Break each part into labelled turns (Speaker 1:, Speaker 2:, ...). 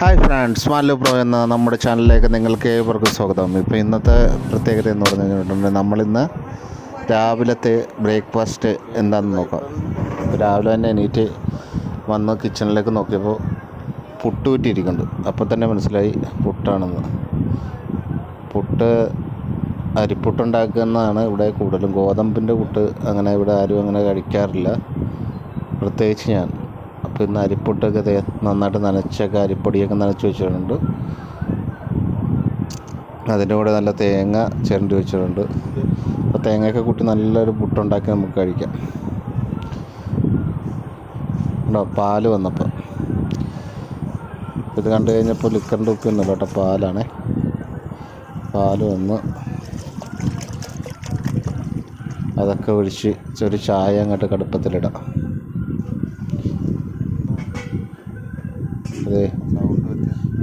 Speaker 1: Hi friends Malu pro എന്ന നമ്മുടെ ചാനലിലേക്ക് നിങ്ങൾക്ക് ഏവർക്കും സ്വാഗതം. ഇപ്പോൾ ഇന്നത്തെ പ്രത്യേകത എന്ന് പറഞ്ഞു കഴിഞ്ഞിട്ടുണ്ടെങ്കിൽ നമ്മളിന്ന് രാവിലത്തെ ബ്രേക്ക്ഫാസ്റ്റ് എന്താണെന്ന് നോക്കാം. രാവിലെ തന്നെ എണീറ്റ് വന്ന് കിച്ചണിലേക്ക് നോക്കിയപ്പോൾ പുട്ട് കുറ്റിയിരിക്കുന്നുണ്ട് അപ്പോൾ തന്നെ മനസ്സിലായി പുട്ടാണെന്ന്. പുട്ട് അരിപ്പുട്ടുണ്ടാക്കുന്നതാണ് ഇവിടെ കൂടുതലും. ഗോതമ്പിന്റെ പുട്ട് അങ്ങനെ ഇവിടെ ആരും അങ്ങനെ കഴിക്കാറില്ല. പ്രത്യേകിച്ച് ഞാൻ. ഇന്ന് അരിപ്പൊട്ടൊക്കെ നന്നായിട്ട് നനച്ചൊക്കെ അരിപ്പൊടിയൊക്കെ നനച്ച് വെച്ചിട്ടുണ്ട്. അതിന്റെ കൂടെ നല്ല തേങ്ങ ചിരണ്ടി വെച്ചിട്ടുണ്ട്. അപ്പോൾ തേങ്ങയൊക്കെ കൂട്ടി നല്ലൊരു പുട്ടുണ്ടാക്കി നമുക്ക് കഴിക്കാം. ഉണ്ടോ പാൽ വന്നപ്പോൾ ഇത് കണ്ടു കഴിഞ്ഞപ്പോൾ ലിക്കറിന്റെ ഉപ്പ് ഒന്നുമില്ല കേട്ടോ പാലാണേ. പാൽ വന്ന് അതൊക്കെ ഒഴിച്ച് ഒരു ചായ അങ്ങോട്ട് കടുപ്പത്തിലിടാം. അതെ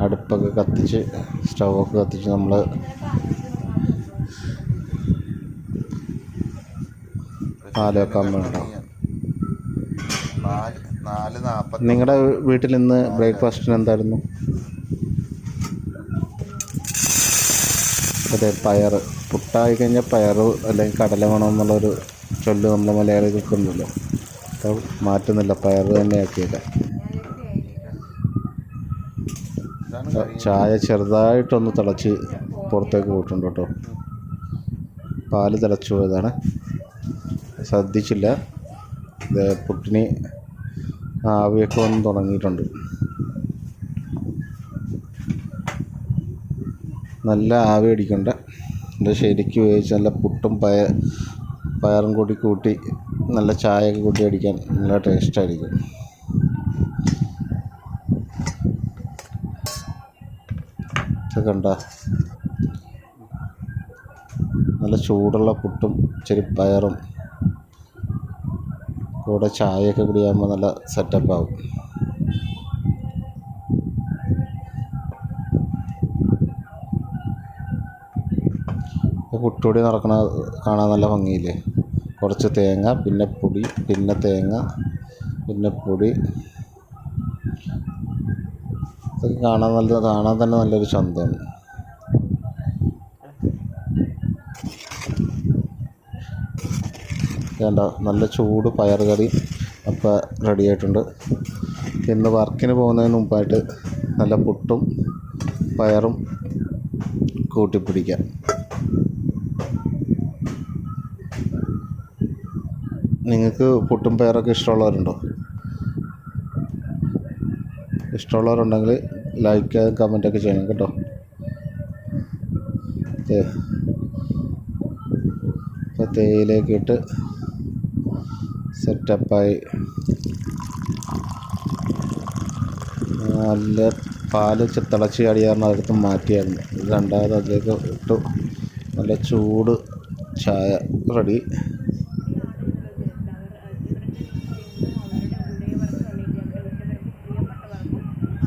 Speaker 1: അടുപ്പൊക്കെ കത്തിച്ച് സ്റ്റൗവൊക്കെ കത്തിച്ച് നമ്മൾ പാൽ വെക്കാൻ വേണ്ട നിങ്ങളുടെ വീട്ടിൽ ഇന്ന് ബ്രേക്ക്ഫാസ്റ്റിന് എന്തായിരുന്നു? അതെ പയർ. പുട്ടായി കഴിഞ്ഞാൽ പയർ അല്ലെങ്കിൽ കടല വേണം എന്നുള്ളൊരു ചൊല്ല് നമ്മൾ മലയാളികൾക്കൊന്നുമില്ല അപ്പം അപ്പോൾ മാറ്റുന്നില്ല പയർ തന്നെ ആക്കിയത് ചായ ചെറുതായിട്ടൊന്ന് തിളച്ച് പുറത്തേക്ക് പോയിട്ടുണ്ട് കേട്ടോ. പാൽ തിളച്ചു പോയതാണ്. ശ്രദ്ധിച്ചില്ല. പുട്ടിന് ആവിയൊക്കെ വന്ന് തുടങ്ങിയിട്ടുണ്ട്. നല്ല ആവി അടിക്കണ്ട. ഇത് ശരിക്ക് വേവിച്ച് നല്ല പുട്ടും പയ പയറും കൂടി കൂട്ടി നല്ല ചായയൊക്കെ കൂട്ടി അടിക്കാൻ നല്ല ടേസ്റ്റായിരിക്കും ഇത് കണ്ട നല്ല ചൂടുള്ള പുട്ടും ഇച്ചിരി പയറും കൂടെ ചായയൊക്കെ കുടിയാകുമ്പോൾ നല്ല സെറ്റപ്പ് ആവും. പുട്ടുപൊടി നടക്കണ കാണാൻ നല്ല ഭംഗിയില്ലേ? കുറച്ച് തേങ്ങ പിന്നെ പൊടി പിന്നെ തേങ്ങ പിന്നെ പൊടി ഇതൊക്കെ കാണാൻ നല്ല കാണാൻ തന്നെ നല്ലൊരു ചന്തമാണ് വേണ്ട നല്ല ചൂട് പയർ കറി അപ്പോൾ റെഡി ആയിട്ടുണ്ട്. ഇന്ന് വർക്കിന് പോകുന്നതിന് മുമ്പായിട്ട് നല്ല പുട്ടും പയറും കൂട്ടിപ്പിടിക്കാം. നിങ്ങൾക്ക് പുട്ടും പയറൊക്കെ ഇഷ്ടമുള്ളവരുണ്ടോ? ഇഷ്ടമുള്ളവരുണ്ടെങ്കിൽ ലൈക്ക് കമന്റൊക്കെ ചെയ്യണം കേട്ടോ. ഇപ്പോൾ തേയിലേക്ക് ഇട്ട് സെറ്റപ്പായി നല്ല പാൽ തിളച്ച് ചാടിയായിരുന്നു അതെടുത്ത് മാറ്റിയായിരുന്നു. രണ്ടാമത് അതിലേക്ക് ഇട്ടു. നല്ല ചൂട് ചായ റെഡി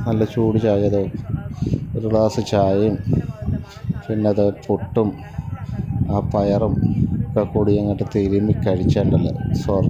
Speaker 1: നല്ല ചൂട് ചായ ഒരു ഗ്ലാസ് ചായയും പിന്നെ അത് പുട്ടും ആ പയറും ഒക്കെ കൂടി അങ്ങോട്ട് തിരുമ്മി കഴിച്ചാണ്ടല്ലോ. സ്വർഗം